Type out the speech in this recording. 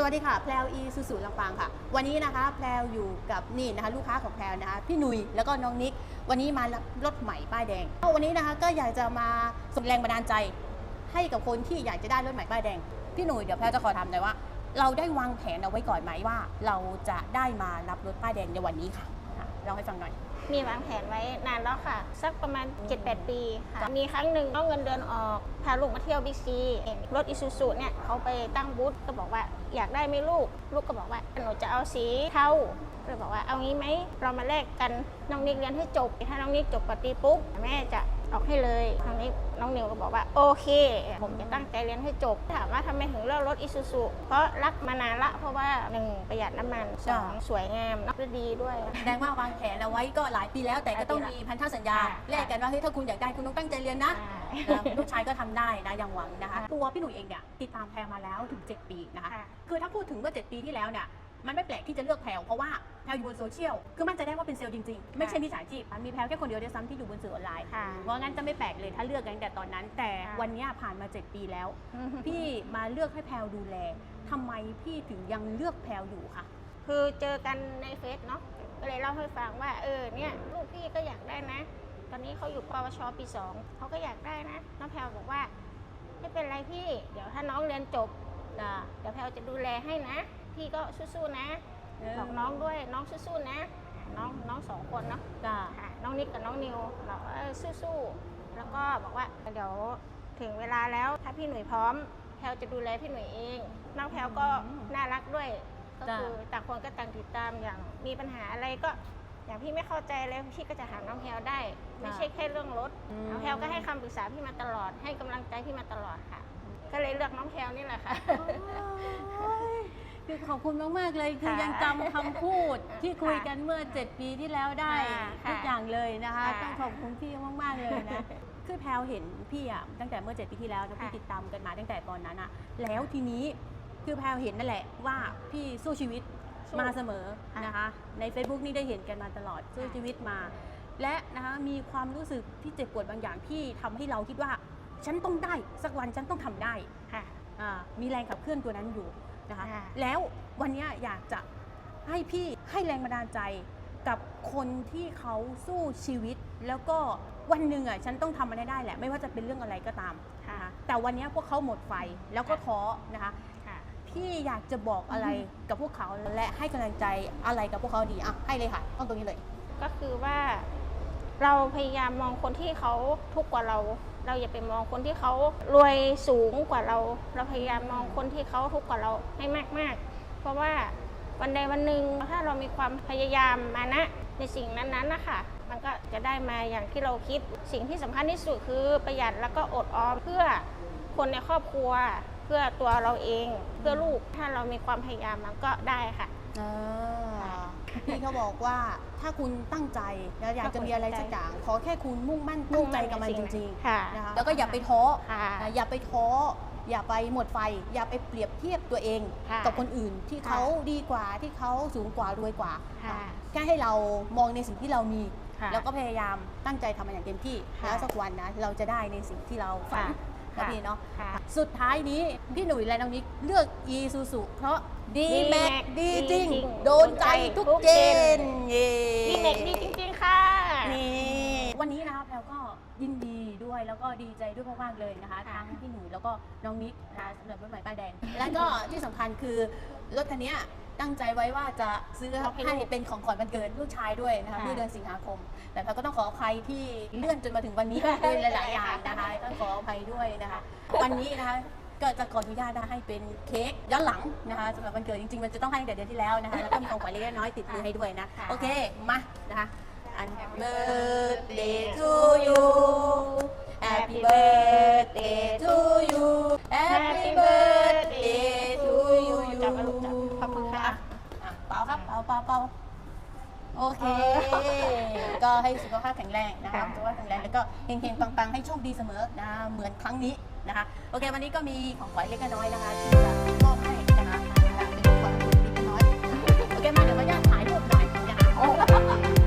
สวัสดีค่ะ แพลวอีสุสุลำปางค่ะ วันนี้นะคะ แพลวอยู่กับนี่นะคะ ลูกค้าของแพลวนะคะ พี่หนุยแล้วก็น้องนิก วันนี้มารับรถใหม่ป้ายแดง วันนี้นะคะก็อยากจะมาส่งแรงบันดาลใจ ให้กับคนที่อยากจะได้รถใหม่ป้ายแดง พี่หนุยเดี๋ยวแพลวจะขอถามหน่อยว่า เราได้วางแผนเอาไว้ก่อนไหมว่า เราจะได้มารับรถป้ายแดงในวันนี้ค่ะ เล่าให้ฟังหน่อย มีวางแผนไว้นานแล้วค่ะ สักประมาณ 7-8 ปีค่ะ มีครั้งหนึ่งเอาเงินเดือนออก พาลูกมาเที่ยวบิ๊กซีรถอิซูซุเนี่ยเขาไปตั้งบูธก็บอกว่าอยากได้ไหมลูก ลูกก็บอกว่าหนูจะเอาสีเทาก็เลยบอกว่าเอางี้ไหมเรามาแลกกันน้องนิกเรียนให้จบ ถ้าน้องนิกจบปตรีปุ๊บแม่จะออก ให้เลยน้องนิกน้องนิวก็บอกว่าโอเค ผมจะตั้งใจเรียนให้จบ ถามว่าทำไมถึงเลือกรถอิซูซุเพราะรักมานานละ เพราะว่าหนึ่งประหยัดน้ำมันสองสวยงามนักดีด้วย แสดงว่าวางแผนเอาไว้ก็หลายปีแล้วแต่ก็ต้องมีพันธสัญญาค่ะแลกกันว่าเฮ้ยถ้าคุณอยากได้คุณต้องตั้งใจเรียนนะใช่นะลูกชายก็ทำได้นะอย่างหวังนะคะค่ะตัวพี่หนุ่ยเองเนี่ยติดตามแพรมาแล้วถึง 7 ปีนะคะค่ะคือถ้าพูดถึงเมื่อ 7 ปีที่แล้วเนี่ย มันไม่แปลกที่จะเลือกแพรวเพราะว่าแพรวอยู่บนโซเชียลคือมั่นใจได้ว่าเป็นเซลล์จริงๆ ไม่ใช่มิจฉาชีพมีแพรวแค่คนเดียวด้วยซ้ำที่อยู่บนสื่อออนไลน์ค่ะ เพราะงั้นจะไม่แปลกเลยถ้าเลือกกันตั้งแต่ตอนนั้น แต่ค่ะ วันเนี้ยผ่านมา 7 ปีแล้ว พี่มาเลือกให้แพรวดูแลทำไมพี่ถึงยังเลือกแพรวอยู่คะคือเจอกันในเฟซเนาะก็เลยเล่าให้ฟังว่า เออเนี่ยลูกพี่ก็อยากได้นะ ตอนนี้เขาอยู่ปวชปีสองเขาก็อยากได้นะน้องแพลวบอกว่า ไม่เป็นไรพี่ เดี๋ยวถ้าน้องเรียนจบอ่าเดี๋ยวแพลวจะดูแลให้นะ พี่ก็สู้ๆนะบอกน้องด้วยน้องสู้ๆนะ น้องน้องสองคนเนาะจ้าค่ะน้องนิกกับน้องนิวเราก็เออสู้ๆแล้วก็บอกว่าเดี๋ยวถึงเวลาแล้วถ้าพี่หนุ่ยพร้อมแพลวจะดูแลพี่หนุ่ยเองน้องแพลวก็อืมน่ารักด้วย ก็จ้ะ คือต่างคนก็ต่างติดตามอย่างมีปัญหาอะไรก็ อย่างพี่ไม่เข้าใจอะไรพี่ก็จะถามน้องแพลวได้ ไม่ใช่แค่เรื่องรถ น้องแพลวก็ให้คำปรึกษาพี่มาตลอด ให้กำลังใจพี่มาตลอดค่ะ ก็เลยเลือกน้องแพลวนี่แหละค่ะ โอ้ย คือขอบคุณมาก ๆ เลยคือค่ะยังจำคำพูดที่คุยกันเมื่อ 7 ปีที่แล้วได้ค่ะทุกอย่างเลยนะคะ ค่ะต้องขอบคุณพี่มาก ๆ เลยนะ คือแพลวเห็นพี่อะตั้งแต่เมื่อ 7 ปีที่แล้วนะพี่ค่ะ ติดตามกันมาตั้งแต่ตอนนั้นอะแล้วทีนี้คือแพลวเห็นนั่นแหละว่าพี่สู้ชีวิตสู้มาเสมอค่ะนะคะ ใน Facebook นี่ได้เห็นกันมาตลอดสู้ค่ะชีวิตมา และนะคะมีความรู้สึกที่เจ็บปวดบางอย่างที่ทำให้เราคิดว่า ฉันต้องได้สักวันฉันต้องทำได้ ค่ะ อ่ามีแรงขับเคลื่อนตัวนั้นอยู่ นะคะค่ะแล้ววันเนี้ยอยากจะให้พี่ให้แรงบันดาลใจกับคนที่เขาสู้ชีวิต แล้วก็วันหนึ่งอะฉันต้องทำมันให้ได้แหละ ไม่ว่าจะเป็นเรื่องอะไรก็ตามค่ะนะคะแต่วันเนี้ยพวกเขาหมดไฟแล้วก็ท้อนะคะ ค่ะ พี่อยากจะบอกอะไรกับพวกเขาและให้กำลังใจอะไรกับพวกเขาดีอะให้เลยค่ะต้องตรงนี้เลย ก็คือว่า เราพยายามมองคนที่เขาทุกข์กว่าเรา เราอย่าไปมองคนที่เขารวยสูงกว่าเรา เราพยายามมองคนที่เขาทุกข์กว่าเราให้มากๆ เพราะว่าวันใดวันหนึ่งถ้าเรามีความพยายามมานะในสิ่งนั้นๆนะคะมันก็จะได้มาอย่างที่เราคิดสิ่งที่สำคัญที่สุดคือประหยัดแล้วก็อดออมเพื่อคนในครอบครัว เพื่อตัวเราเองเพื่อลูกถ้าเรามีความพยายามมันก็ได้ค่ะอ่าพี่เขาบอกว่าถ้าคุณตั้งใจแล้วอยากจะมีอะไรสักอย่างขอแค่คุณมุ่งมั่นตั้งใจกับมันจริงค่ะๆนะคะแล้วก็อย่าไปท้อค่ะอ่าอย่าไปท้ออย่าไปหมดไฟ อย่าไปเปรียบเทียบตัวเองค่ะกับคนอื่นที่ค่ะเขาดีกว่าที่เขาสูงกว่ารวยกว่าค่ะแค่ให้เรามองในสิ่งที่เรามีค่ะแล้วก็พยายามตั้งใจทำมันอย่างเต็มที่ค่ะแล้วสักวันนะเราจะได้ในสิ่งที่เราฝันค่ะ นะพี่เนาะค่ะสุดท้ายนี้พี่หนุ่ยและน้องนิกเลือก e s u s u เพราะดีแม็ก D-Max ดีจริง ดีจริงโดนใจทุกทุกเจเจน นเย้ดีเด็กดีจริงๆค่ะนี่ วันนี้นะคะแพลวก็ยินดีด้วยแล้วก็ดีใจด้วยมากๆเลยนะคะค่ะ ทั้งพี่หนุ่ยแล้วก็น้องนิกนะคะค่ะสำหรับรถใหม่ป้ายแดง แล้วก็ที่สำคัญคือรถคันเนี้ยตั้งใจไว้ว่าจะซื้อให้เป็นของขวัญวันเกิดลูกชายด้วยนะคะค่ะ เมื่อเดือนสิงหาคม แต่แพลวก็ต้องขออภัยที่เลื่อนจนมาถึงวันนี้ ด้วยหลายๆอย่างนะคะต้องขออภัยด้วยนะคะ วันนี้นะคะก็จะขออนุญาตนะให้เป็นเค้กย้อนหลังนะคะสำหรับวันเกิดจริงๆมันจะต้องให้ตั้งแต่เดือนที่แล้วนะคะแล้วก็มีของขวัญเล็กๆน้อยๆติดมือให้ด้วยนะ ค่ะ โอเค มานะคะ Happy birthday to ฮปปี้เบิ birthday to you Happy birthday to you จับมาลูกจับขอบคุณค่ะเป่าครับเป่าเป่าเป่าโอเค ก็ให้สุขภาพแข็งแรงนะคะสุขภาพแข็งแรงแล้วก็เฮงเฮงปังตังให้โชคดีเสมอนะเหมือนครั้งนี้นะคะ โอเค วันนี้ก็มีของขวัญเล็กน้อยนะคะที่จะมอบให้นะคะเป็นของขวัญเล็กน้อย โอเค มาเดี๋ยวมาญาติถ่ายรูปหน่อยนะคะ